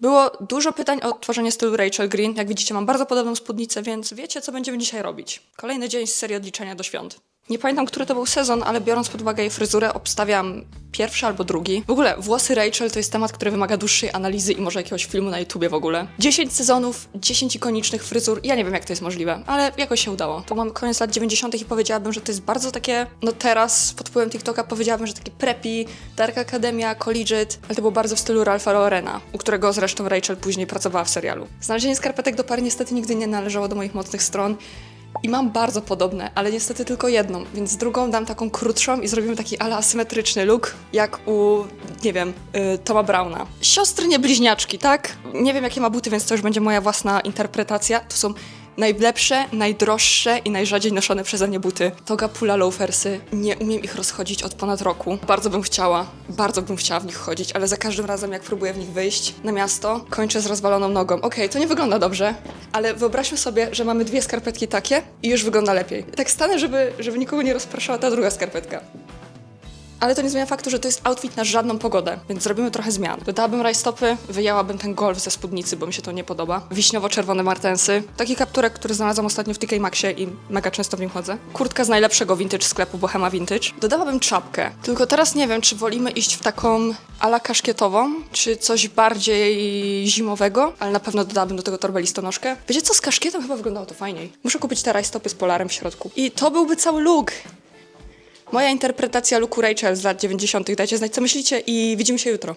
Było dużo pytań o tworzenie stylu Rachel Green. Jak widzicie, mam bardzo podobną spódnicę, więc wiecie, co będziemy dzisiaj robić. Kolejny dzień z serii odliczenia do świąt. Nie pamiętam, który to był sezon, ale biorąc pod uwagę jej fryzurę, obstawiam pierwszy albo drugi. W ogóle, włosy Rachel to jest temat, który wymaga dłuższej analizy i może jakiegoś filmu na YouTubie w ogóle. 10 sezonów, 10 ikonicznych fryzur. Ja nie wiem, jak to jest możliwe, ale jakoś się udało. To mamy koniec lat 90. i powiedziałabym, że to jest bardzo takie, no teraz pod wpływem TikToka powiedziałabym, że takie preppy, Dark Academia, Collegiate, ale to było bardzo w stylu Ralpha Laurena, u którego zresztą Rachel później pracowała w serialu. Znalezienie skarpetek do pary niestety nigdy nie należało do moich mocnych stron. I mam bardzo podobne, ale niestety tylko jedną, więc drugą dam taką krótszą i zrobimy taki ala asymetryczny look, jak u, nie wiem, y, Toma Browna. Siostry nie bliźniaczki, tak? Nie wiem jakie ma buty, więc to już będzie moja własna interpretacja. To są najlepsze, najdroższe i najrzadziej noszone przeze mnie buty. Toga Pula Loafersy. Nie umiem ich rozchodzić od ponad roku. Bardzo bym chciała, bardzo bym chciała w nich chodzić, ale za każdym razem jak próbuję w nich wyjść na miasto, kończę z rozwaloną nogą. Okej, to nie wygląda dobrze, ale wyobraźmy sobie, że mamy dwie skarpetki takie i już wygląda lepiej. Tak stanę, żeby, żeby nikogo nie rozpraszała ta druga skarpetka. Ale to nie zmienia faktu, że to jest outfit na żadną pogodę, więc zrobimy trochę zmian. Dodałabym rajstopy, wyjęłabym ten golf ze spódnicy, bo mi się to nie podoba. Wiśniowo-czerwone martensy. Taki kapturek, który znalazłam ostatnio w TK Maxie i mega często w nim chodzę. Kurtka z najlepszego vintage sklepu Bohema Vintage. Dodałabym czapkę. Tylko teraz nie wiem, czy wolimy iść w taką ala kaszkietową, czy coś bardziej zimowego, ale na pewno dodałabym do tego torbę listonoszkę. Wiecie co, z kaszkietem chyba wyglądało to fajniej. Muszę kupić te rajstopy z polarem w środku. I to byłby cały look. Moja interpretacja looku Rachel z lat 90. Dajcie znać, co myślicie i widzimy się jutro.